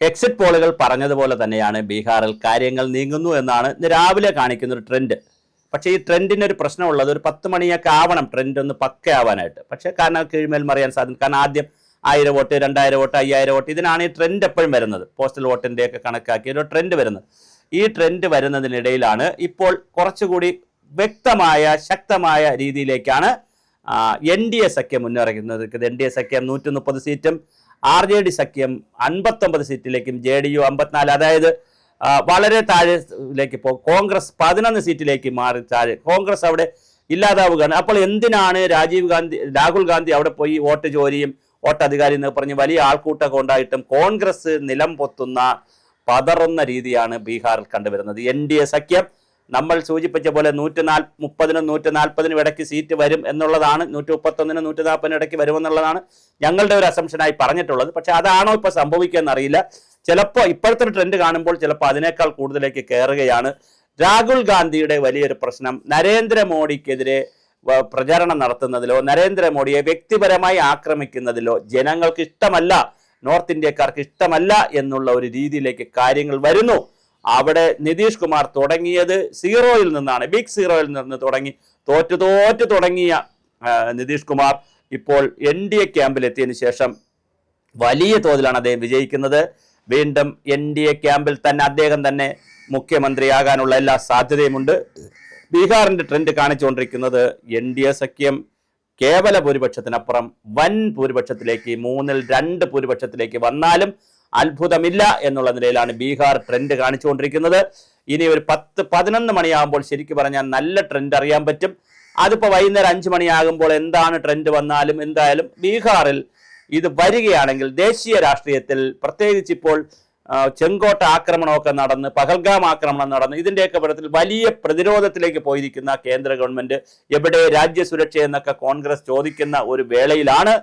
Exit പോളുകൾ പറഞ്ഞതുപോലെ തന്നെയാണ് ബീഹാറിൽ കാര്യങ്ങൾ നീങ്ങുന്നു എന്നാണ് രാവിലെ കാണിക്കുന്ന ഒരു ട്രെൻഡ് പക്ഷേ ഈ ട്രെൻഡിന് ഒരു പ്രശ്നമുള്ളത് ഒരു പത്ത് മണിയൊക്കെ ആവണം ട്രെൻഡ് ഒന്ന് പക്കയാവാനായിട്ട് പക്ഷേ കാരണം കീഴ്മേൽ മറിയാൻ സാധിക്കും. കാരണം ആദ്യം ആയിരം വോട്ട് രണ്ടായിരം വോട്ട് അയ്യായിരം വോട്ട് ഇതിനാണ് ഈ ട്രെൻഡ് എപ്പോഴും വരുന്നത്. പോസ്റ്റൽ വോട്ടിന്റെയൊക്കെ കണക്കാക്കി ഒരു ട്രെൻഡ് വരുന്നത്. ഈ ട്രെൻഡ് വരുന്നതിനിടയിലാണ് ഇപ്പോൾ കുറച്ചുകൂടി വ്യക്തമായ ശക്തമായ രീതിയിലേക്കാണ് എൻ ഡി എ സഖ്യം മുന്നേറുന്നത്. എൻ ഡി എ സഖ്യം നൂറ്റി മുപ്പത് സീറ്റും ആർ ജെ ഡി സഖ്യം അൻപത്തൊമ്പത് സീറ്റിലേക്കും ജെ ഡി യു അമ്പത്തിനാല് അതായത് വളരെ താഴേക്ക് ഇപ്പോൾ കോൺഗ്രസ് പതിനൊന്ന് സീറ്റിലേക്ക് മാറി താഴെ. കോൺഗ്രസ് അവിടെ ഇല്ലാതാവുകയാണ്. അപ്പോൾ എന്തിനാണ് രാജീവ് ഗാന്ധി രാഹുൽ ഗാന്ധി അവിടെ പോയി വോട്ട് ജോലിയും വോട്ട് അധികാരി എന്ന് പറഞ്ഞ് വലിയ ആൾക്കൂട്ടമൊക്കെ ഉണ്ടായിട്ടും കോൺഗ്രസ് നിലം പൊത്തുന്ന പതറുന്ന രീതിയാണ് ബീഹാറിൽ കണ്ടുവരുന്നത്. എൻ ഡി എ സഖ്യം. നമ്മൾ സൂചിപ്പിച്ച പോലെ നൂറ്റി നാല് മുപ്പതിനും നൂറ്റി നാൽപ്പതിനും ഇടയ്ക്ക് സീറ്റ് വരും എന്നുള്ളതാണ്. നൂറ്റി മുപ്പത്തൊന്നിനും നൂറ്റി നാൽപ്പതിനും ഇടയ്ക്ക് വരുമെന്നുള്ളതാണ് ഞങ്ങളുടെ ഒരു അസംഷനായി പറഞ്ഞിട്ടുള്ളത്. പക്ഷെ അതാണോ ഇപ്പോൾ സംഭവിക്കുക അറിയില്ല. ചിലപ്പോൾ ഇപ്പോഴത്തെ ട്രെൻഡ് കാണുമ്പോൾ ചിലപ്പോൾ അതിനേക്കാൾ കൂടുതലേക്ക് കയറുകയാണ്. രാഹുൽ ഗാന്ധിയുടെ വലിയൊരു പ്രശ്നം നരേന്ദ്രമോദിക്കെതിരെ പ്രചരണം നടത്തുന്നതിലോ നരേന്ദ്രമോദിയെ വ്യക്തിപരമായി ആക്രമിക്കുന്നതിലോ ജനങ്ങൾക്ക് ഇഷ്ടമല്ല നോർത്ത് ഇന്ത്യക്കാർക്ക് ഇഷ്ടമല്ല എന്നുള്ള ഒരു രീതിയിലേക്ക് കാര്യങ്ങൾ വരുന്നു. അവിടെ നിതീഷ് കുമാർ തുടങ്ങിയത് സീറോയിൽ നിന്നാണ് ബിഗ് സീറോയിൽ നിന്ന് തുടങ്ങി തോറ്റ് തോറ്റ് തുടങ്ങിയ നിതീഷ് കുമാർ ഇപ്പോൾ എൻ ഡി എ ക്യാമ്പിലെത്തിയതിനു ശേഷം വലിയ തോതിലാണ് അദ്ദേഹം വിജയിക്കുന്നത്. വീണ്ടും എൻ ഡി എ ക്യാമ്പിൽ തന്നെ അദ്ദേഹം തന്നെ മുഖ്യമന്ത്രിയാകാനുള്ള എല്ലാ സാധ്യതയുമുണ്ട്. ബീഹാറിന്റെ ട്രെൻഡ് കാണിച്ചുകൊണ്ടിരിക്കുന്നത് എൻ ഡി എ സഖ്യം കേവല ഭൂരിപക്ഷത്തിനപ്പുറം വൻ ഭൂരിപക്ഷത്തിലേക്ക് മൂന്നിൽ രണ്ട് ഭൂരിപക്ഷത്തിലേക്ക് വന്നാലും അത്ഭുതമില്ല എന്നുള്ള നിലയിലാണ് ബീഹാർ ട്രെൻഡ് കാണിച്ചുകൊണ്ടിരിക്കുന്നത്. ഇനി ഒരു പത്ത് പതിനൊന്ന് മണിയാകുമ്പോൾ ശരിക്കും പറഞ്ഞാൽ നല്ല ട്രെൻഡ് അറിയാൻ പറ്റും. അതിപ്പോൾ വൈകുന്നേരം അഞ്ച് മണിയാകുമ്പോൾ എന്താണ് ട്രെൻഡ് വന്നാലും എന്തായാലും ബീഹാറിൽ ഇത് വരികയാണെങ്കിൽ ദേശീയ രാഷ്ട്രീയത്തിൽ പ്രത്യേകിച്ച് ഇപ്പോൾ ചെങ്കോട്ട ആക്രമണമൊക്കെ നടന്ന് പഹൽഗാം ആക്രമണം നടന്ന് ഇതിന്റെയൊക്കെ പടത്തിൽ വലിയ പ്രതിരോധത്തിലേക്ക് പോയിരിക്കുന്ന കേന്ദ്ര ഗവൺമെന്റ് എവിടെ രാജ്യസുരക്ഷ എന്നൊക്കെ കോൺഗ്രസ് ചോദിക്കുന്ന ഒരു വേളയിലാണ്.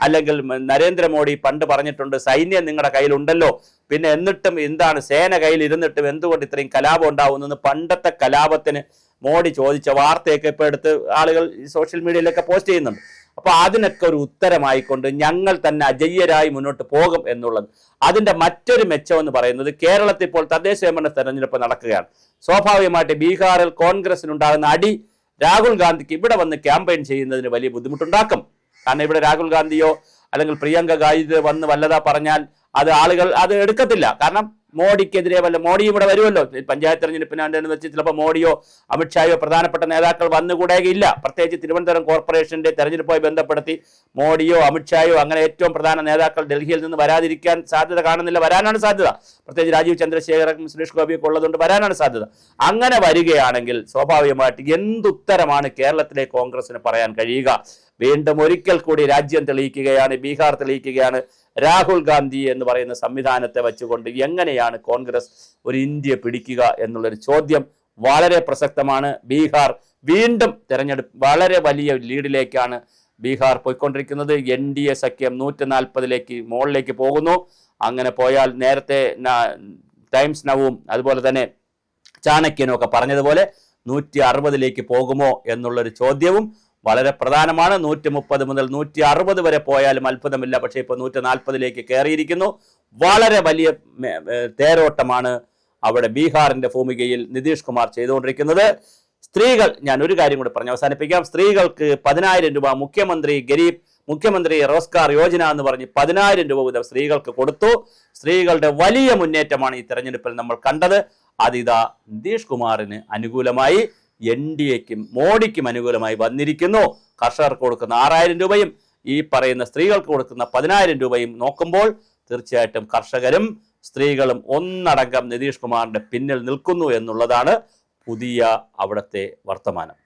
അല്ലെങ്കിൽ നരേന്ദ്രമോദി പണ്ട് പറഞ്ഞിട്ടുണ്ട് സൈന്യം നിങ്ങളുടെ കയ്യിലുണ്ടല്ലോ. പിന്നെ എന്നിട്ടും എന്താണ് സേന കയ്യിൽ ഇരുന്നിട്ടും എന്തുകൊണ്ട് ഇത്രയും കലാപം ഉണ്ടാവുന്നെന്ന് പണ്ടത്തെ കലാപത്തിന് മോഡി ചോദിച്ച വാർത്തയൊക്കെ ഇപ്പോൾ എടുത്ത് ആളുകൾ സോഷ്യൽ മീഡിയയിലൊക്കെ പോസ്റ്റ് ചെയ്യുന്നുണ്ട്. അപ്പൊ അതിനൊക്കെ ഒരു ഉത്തരമായിക്കൊണ്ട് ഞങ്ങൾ തന്നെ അജയ്യരായി മുന്നോട്ട് പോകും എന്നുള്ളത്. അതിന്റെ മറ്റൊരു മെച്ചം എന്ന് പറയുന്നത് കേരളത്തിൽ ഇപ്പോൾ തദ്ദേശ സ്വയംഭരണ തെരഞ്ഞെടുപ്പ് നടക്കുകയാണ്. സ്വാഭാവികമായിട്ട് ബീഹാറിൽ കോൺഗ്രസിനുണ്ടാകുന്ന അടി രാഹുൽ ഗാന്ധിക്ക് ഇവിടെ വന്ന് ക്യാമ്പയിൻ ചെയ്യുന്നതിന് വലിയ ബുദ്ധിമുട്ടുണ്ടാക്കും. കാരണം ഇവിടെ രാഹുൽ ഗാന്ധിയോ അല്ലെങ്കിൽ പ്രിയങ്ക ഗാന്ധി വന്ന് വല്ലതാ പറഞ്ഞാൽ അത് ആളുകൾ അത് എടുക്കത്തില്ല. കാരണം മോഡിക്കെതിരെ വല്ല മോഡി ഇവിടെ വരുമല്ലോ? പഞ്ചായത്ത് തെരഞ്ഞെടുപ്പിനാണ്ടെന്ന് വെച്ച് ചിലപ്പോൾ മോഡിയോ അമിത്ഷായോ പ്രധാനപ്പെട്ട നേതാക്കൾ വന്നുകൂടെയില്ല പ്രത്യേകിച്ച് തിരുവനന്തപുരം കോർപ്പറേഷന്റെ തെരഞ്ഞെടുപ്പുമായി ബന്ധപ്പെടുത്തി മോഡിയോ അമിത്ഷായോ അങ്ങനെ ഏറ്റവും പ്രധാന നേതാക്കൾ ഡൽഹിയിൽ നിന്ന് വരാതിരിക്കാൻ സാധ്യത കാണുന്നില്ല. വരാനാണ് സാധ്യത. പ്രത്യേകിച്ച് രാജീവ് ചന്ദ്രശേഖരൻ സുരേഷ് ഗോപിയൊക്കെ ഉള്ളതുകൊണ്ട് വരാനാണ് സാധ്യത. അങ്ങനെ വരികയാണെങ്കിൽ സ്വാഭാവികമായിട്ട് എന്തുത്തരമാണ് കേരളത്തിലെ കോൺഗ്രസിന് പറയാൻ കഴിയുക? വീണ്ടും ഒരിക്കൽ കൂടി രാജ്യം തെളിയിക്കുകയാണ് ബീഹാർ തെളിയിക്കുകയാണ്. രാഹുൽ ഗാന്ധി എന്ന് പറയുന്ന സംവിധാനത്തെ വെച്ചുകൊണ്ട് എങ്ങനെയാണ് കോൺഗ്രസ് ഒരു ഇന്ത്യ പിടിക്കുക എന്നുള്ളൊരു ചോദ്യം വളരെ പ്രസക്തമാണ്. ബീഹാർ വീണ്ടും തെരഞ്ഞെടുപ്പ് വളരെ വലിയ ലീഡിലേക്കാണ് ബീഹാർ പോയിക്കൊണ്ടിരിക്കുന്നത്. എൻ ഡി എ സഖ്യം നൂറ്റി നാൽപ്പതിലേക്ക് മുകളിലേക്ക് പോകുന്നു. അങ്ങനെ പോയാൽ നേരത്തെ ടൈംസ് നവും അതുപോലെ തന്നെ ചാണക്യനും ഒക്കെ പറഞ്ഞതുപോലെ നൂറ്റി അറുപതിലേക്ക് പോകുമോ എന്നുള്ളൊരു ചോദ്യവും വളരെ പ്രധാനമാണ്. നൂറ്റി മുപ്പത് മുതൽ നൂറ്റി അറുപത് വരെ പോയാലും അത്ഭുതമില്ല. പക്ഷേ ഇപ്പോൾ നൂറ്റി നാൽപ്പതിലേക്ക് കയറിയിരിക്കുന്നു. വളരെ വലിയ തേരോട്ടമാണ് അവിടെ ബീഹാറിന്റെ ഭൂമികയിൽ നിതീഷ് കുമാർ ചെയ്തുകൊണ്ടിരിക്കുന്നത്. സ്ത്രീകൾ ഞാൻ ഒരു കാര്യം കൂടി പറഞ്ഞ് അവസാനിപ്പിക്കാം. സ്ത്രീകൾക്ക് പതിനായിരം രൂപ മുഖ്യമന്ത്രി ഗരീബ് മുഖ്യമന്ത്രി റോസ്കാർ യോജന എന്ന് പറഞ്ഞ് പതിനായിരം രൂപ വീതം സ്ത്രീകൾക്ക് കൊടുത്തു. സ്ത്രീകളുടെ വലിയ മുന്നേറ്റമാണ് ഈ തെരഞ്ഞെടുപ്പിൽ നമ്മൾ കണ്ടത്. അതിതാ നിതീഷ് കുമാറിന് അനുകൂലമായി. എൻ ഡി എക്കും മോഡിക്കും അനുകൂലമായി വന്നിരിക്കുന്നു. കർഷകർക്ക് കൊടുക്കുന്ന ആറായിരം രൂപയും ഈ പറയുന്ന സ്ത്രീകൾക്ക് കൊടുക്കുന്ന പതിനായിരം രൂപയും നോക്കുമ്പോൾ തീർച്ചയായിട്ടും കർഷകരും സ്ത്രീകളും ഒന്നടങ്കം നിതീഷ് കുമാറിന്റെ പിന്നിൽ നിൽക്കുന്നു എന്നുള്ളതാണ് പുതിയ അവിടുത്തെ വർത്തമാനം.